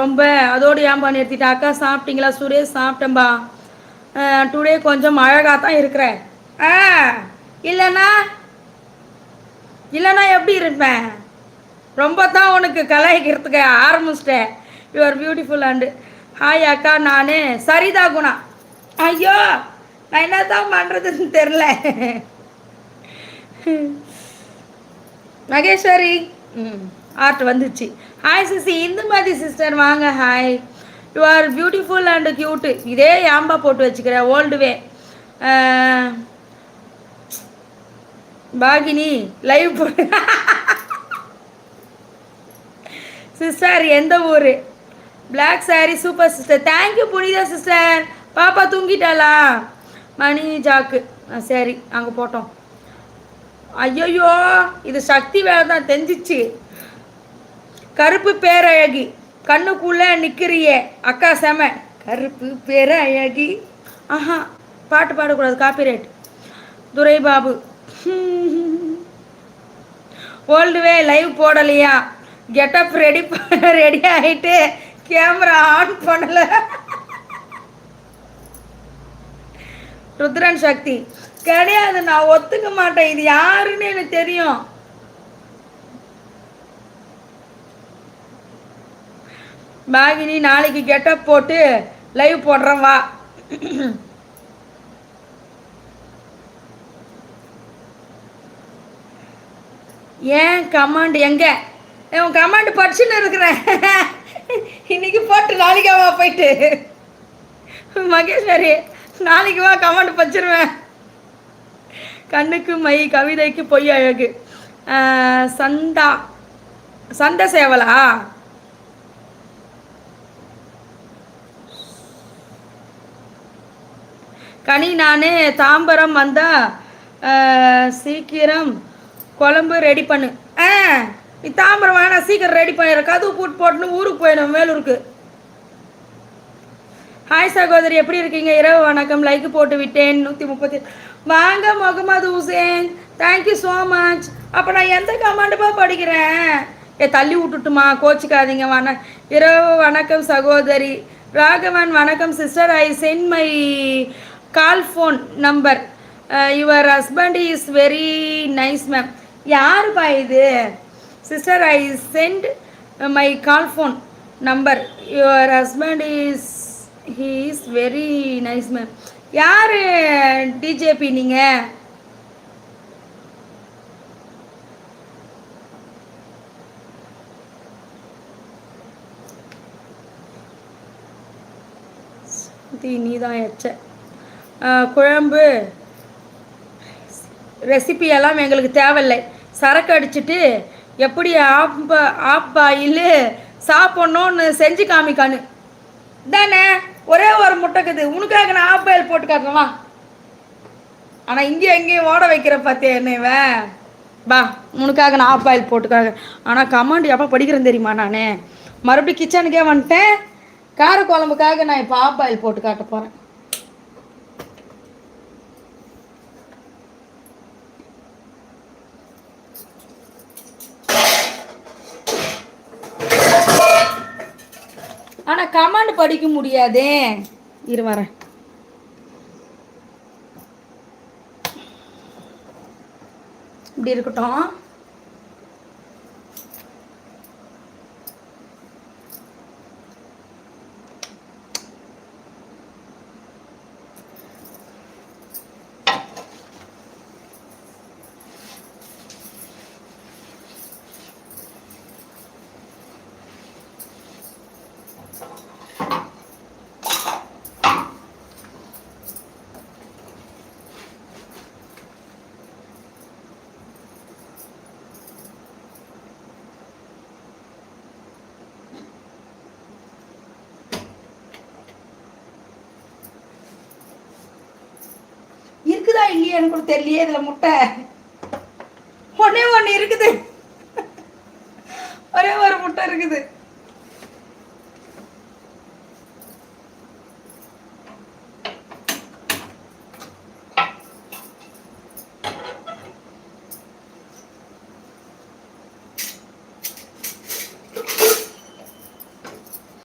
ரொம்ப அதோடு ஏன்பா நிறுத்திட்டா. அக்கா சாப்பிட்டீங்களா? சுரேஷ் சாப்பிட்டேன்பா. டுடே கொஞ்சம் அழகாக தான் இருக்கிறேன். ஆ இல்லைன்னா இல்லைன்னா எப்படி இருப்பேன்? ரொம்ப தான் உனக்கு கலாய்க்கிறதுக்கு ஆரம்பிச்சிட்டேன். யூஆர் பியூட்டிஃபுல் அண்டு ஹாய் அக்கா நான் சரிதா குணா. ஐயோ நான் என்ன தான் பண்ணுறதுன்னு தெரில மகேஸ்வரி. ம். ஆர்ட் வந்துச்சு. ஹாய் சிசி. இந்த மாதிரி சிஸ்டர் வாங்க hi you are beautiful and cute இதே ஏம்பா போட்டு வச்சுக்கிறேன் ஓல்டு வே பாகினி லைவ் போட்டு சிஸ்டர் எந்த ஊர்? Black sari super sister thank you Punitha sister பாப்பா தூங்கிட்டாளா? மணி ஜாக்கு. சரி அங்கே போட்டோம். ஐயோ இது சக்தி வேலை தான் தெரிஞ்சிச்சு. கருப்பு பேரழகி. கண்ணுக்குள்ளே நிற்கிறியே அக்கா செம. கருப்பு பேரழகி. ஆஹா பாட்டு பாடக்கூடாது copyright Durai Babu old way live போடலையா? கெட்டப் ரெடி ரெடி ஆகிட்டு கேமரா ஆன் பண்ணலை. ருத்ரன் சக்தி. கிடையாது நான் ஒத்துக்க மாட்டேன். இது யாருன்னு எனக்கு தெரியும். பாகினி நாளைக்கு கெட்டப் போட்டு லைவ் போடுறேன் வா. ஏன் கமாண்ட் எங்க? உன் கமாண்ட் படிச்சுன்னு இருக்கிறேன். இன்னைக்கு போட்டு நாளைக்காவா போயிட்டு. மகேஸ்வரி நாளைக்கு வா கமாண்ட் படிச்சிருவேன். கண்ணுக்கு மை கவிதைக்கு பொய் அழகு சந்தா சந்த சேவலா? கனி நான் தாம்பரம் வந்தால் சீக்கிரம் குழம்பு ரெடி பண்ணு. ஆ நீ தாம்பரம் வேணாம் சீக்கிரம் ரெடி பண்ணிடுற கதவு போட்டு போட்டுன்னு ஊருக்கு போயிடும் வேலூருக்கு ஹாய் சகோதரி எப்படி இருக்கீங்க? இரவு வணக்கம். லைக் போட்டு விட்டேன். நூற்றி முப்பத்தி வாங்க Mohammed Hussain. Thank you so much அப்போ நான் எந்த கமாண்டுப்பா படிக்கிறேன்? ஏ தள்ளி விட்டுட்டுமா? கோச்சிக்காதீங்க. வண இரவு வணக்கம் சகோதரி. ராகவன் வணக்கம் sister I sent my call phone number your husband is very nice ma'am யாருப்பா இது? Sister I sent my call phone number your husband is he is very nice ma'am யார் டிஜேபி நீங்கள் நீ தான் எச்ச. குழம்பு. ரெசிபி எல்லாம் எங்களுக்கு தேவையில்லை. சரக்கு அடிச்சுட்டு எப்படி ஆப் ஆப் ஆயில் சாப்பிட்ணுன்னு செஞ்சு காமிக்கானு தானே ஒரே ஒரு முட்டைக்குது. உனக்காக நான் ஆப் ஆயில் போட்டு காட்டுறவா ஆனால் இங்கேயும் எங்கேயும் ஓட வைக்கிற பார்த்தே என்னவ பா உனக்காக நான் ஆப் ஆயில் போட்டுக்காக ஆனால் கமாண்ட் எப்போ படிக்கிறேன் தெரியுமா நான்? மறுபடியும் கிச்சனுக்கே வந்துட்டேன். கார குழம்புக்காக நான் இப்போ ஆப் ஆயில் போட்டு காட்ட போகிறேன் ஆனால் கமாண்ட் படிக்க முடியாதே. இரு வரேன். இப்படி இருக்கட்டும். இருக்குதா இல்லையா எனக்கு தெரியலையே இதுல முட்டை. ஒன்னே ஒன்று இருக்குது. ஒரே ஒரு முட்டை இருக்குது.